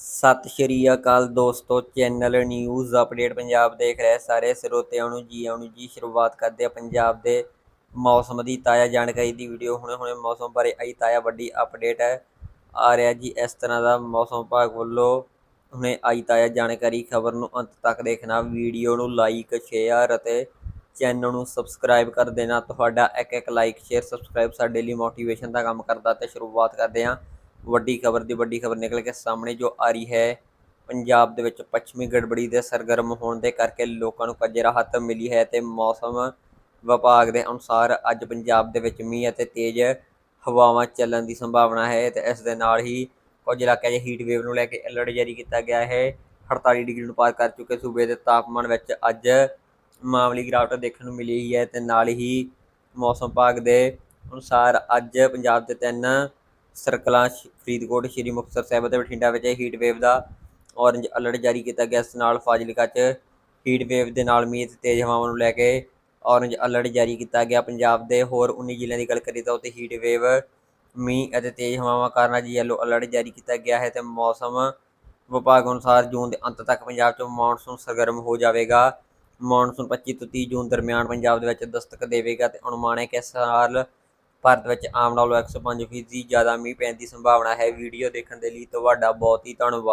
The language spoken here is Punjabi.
ਸਤਿ ਸ਼੍ਰੀ ਅਕਾਲ ਦੋਸਤੋ, ਚੈਨਲ ਨਿਊਜ਼ ਅਪਡੇਟ ਪੰਜਾਬ ਦੇਖ ਰਹੇ ਸਾਰੇ ਸਰੋਤਿਆਂ ਨੂੰ ਜੀ, ਆਉਣ ਜੀ, ਸ਼ੁਰੂਆਤ ਕਰਦੇ ਆ ਪੰਜਾਬ ਦੇ ਮੌਸਮ ਦੀ ਤਾਜ਼ਾ ਜਾਣਕਾਰੀ ਦੀ ਵੀਡੀਓ ਹੁਣੇ ਹੁਣੇ ਮੌਸਮ ਬਾਰੇ ਆਈ ਤਾਜ਼ਾ ਵੱਡੀ ਅਪਡੇਟ ਹੈ। ਆ ਰਿਹਾ ਜੀ ਇਸ ਤਰ੍ਹਾਂ ਦਾ ਮੌਸਮ ਵਿਭਾਗ ਵੱਲੋਂ ਹੁਣੇ ਆਈ ਤਾਜ਼ਾ ਜਾਣਕਾਰੀ। ਖਬਰ ਨੂੰ ਅੰਤ ਤੱਕ ਦੇਖਣਾ ਵੀਡੀਓ ਨੂੰ ਲਾਈਕ ਸ਼ੇਅਰ ਅਤੇ ਚੈਨਲ ਨੂੰ ਸਬਸਕ੍ਰਾਈਬ ਕਰ ਦੇਣਾ। ਤੁਹਾਡਾ ਇੱਕ ਇੱਕ ਲਾਈਕ ਸ਼ੇਅਰ ਸਬਸਕ੍ਰਾਈਬ ਸਾਡੇ ਲਈ ਮੋਟੀਵੇਸ਼ਨ ਦਾ ਕੰਮ ਕਰਦਾ ਤੇ ਸ਼ੁਰੂਆਤ ਕਰਦੇ ਹਾਂ। ਵੱਡੀ ਖਬਰ ਦੀ ਵੱਡੀ ਖਬਰ ਨਿਕਲ ਕੇ ਸਾਹਮਣੇ ਜੋ ਆ ਰਹੀ ਹੈ, ਪੰਜਾਬ ਦੇ ਵਿੱਚ ਪੱਛਮੀ ਗੜਬੜੀ ਦੇ ਸਰਗਰਮ ਹੋਣ ਦੇ ਕਰਕੇ ਲੋਕਾਂ ਨੂੰ ਕੁਝ ਰਾਹਤ ਮਿਲੀ ਹੈ ਤੇ ਮੌਸਮ ਵਿਭਾਗ ਦੇ ਅਨੁਸਾਰ ਅੱਜ ਪੰਜਾਬ ਦੇ ਵਿੱਚ ਮੀਂਹ ਅਤੇ ਤੇਜ਼ ਹਵਾਵਾਂ ਚੱਲਣ ਦੀ ਸੰਭਾਵਨਾ ਹੈ ਤੇ ਇਸ ਦੇ ਨਾਲ ਹੀ ਕੁਝ ਇਲਾਕਿਆਂ 'ਚ ਹੀਟ ਵੇਵ ਨੂੰ ਲੈ ਕੇ ਅਲਰਟ ਜਾਰੀ ਕੀਤਾ ਗਿਆ ਹੈ। 48 ਡਿਗਰੀ ਨੂੰ ਪਾਰ ਕਰ ਚੁੱਕੇ ਸੂਬੇ ਦੇ ਤਾਪਮਾਨ ਵਿੱਚ ਅੱਜ ਮਾਮੂਲੀ ਗਿਰਾਵਟ ਦੇਖਣ ਨੂੰ ਮਿਲੀ ਹੈ ਤੇ ਨਾਲ ਹੀ ਮੌਸਮ ਵਿਭਾਗ ਦੇ ਅਨੁਸਾਰ ਅੱਜ ਪੰਜਾਬ ਦੇ ਤਿੰਨ ਸਰਕਲਾਂ ਸ਼- ਫਰੀਦਕੋਟ, ਸ਼੍ਰੀ ਮੁਕਤਸਰ ਸਾਹਿਬ ਅਤੇ ਬਠਿੰਡਾ ਵਿੱਚ ਹੀਟ ਵੇਵ ਦਾ ਔਰੰਜ ਅਲਰਟ ਜਾਰੀ ਕੀਤਾ ਗਿਆ। ਇਸ ਨਾਲ ਫਾਜ਼ਿਲਕਾ 'ਚ ਹੀਟ ਵੇਵ ਦੇ ਨਾਲ ਮੀਂਹ ਤੇ ਤੇਜ਼ ਹਵਾਵਾਂ ਨੂੰ ਲੈ ਕੇ ਔਰੰਜ ਅਲਰਟ ਜਾਰੀ ਕੀਤਾ ਗਿਆ। ਪੰਜਾਬ ਦੇ ਹੋਰ 19 ਜ਼ਿਲ੍ਹਿਆਂ ਦੀ ਗੱਲ ਕਰੀ ਤਾਂ ਉੱਥੇ ਹੀਟ ਵੇਵ ਮੀਂਹ ਅਤੇ ਤੇਜ਼ ਹਵਾਵਾਂ ਕਾਰਨ ਅੱਜ ਯੈਲੋ ਅਲਰਟ ਜਾਰੀ ਕੀਤਾ ਗਿਆ ਹੈ ਤੇ ਮੌਸਮ ਵਿਭਾਗ ਅਨੁਸਾਰ ਜੂਨ ਦੇ ਅੰਤ ਤੱਕ ਪੰਜਾਬ 'ਚ ਮੌਨਸੂਨ ਸਰਗਰਮ ਹੋ ਜਾਵੇਗਾ। ਮੌਨਸੂਨ 25 ਤੋਂ 30 ਜੂਨ ਦਰਮਿਆਨ ਪੰਜਾਬ ਦੇ ਵਿੱਚ ਦਸਤਕ ਦੇਵੇਗਾ ਤੇ ਅਨੁਮਾਨ ਹੈ ਕਿ ਸਾਲ ਭਾਰਤ ਵਿੱਚ ਆਮ ਨਾਲੋਂ 105 ਫੀਸਦੀ ਜ਼ਿਆਦਾ ਮੀਂਹ ਪੈਣ ਦੀ ਸੰਭਾਵਨਾ ਹੈ। ਵੀਡੀਓ ਦੇਖਣ ਦੇ ਲਈ ਤੁਹਾਡਾ ਬਹੁਤ ਹੀ ਧੰਨਵਾਦ।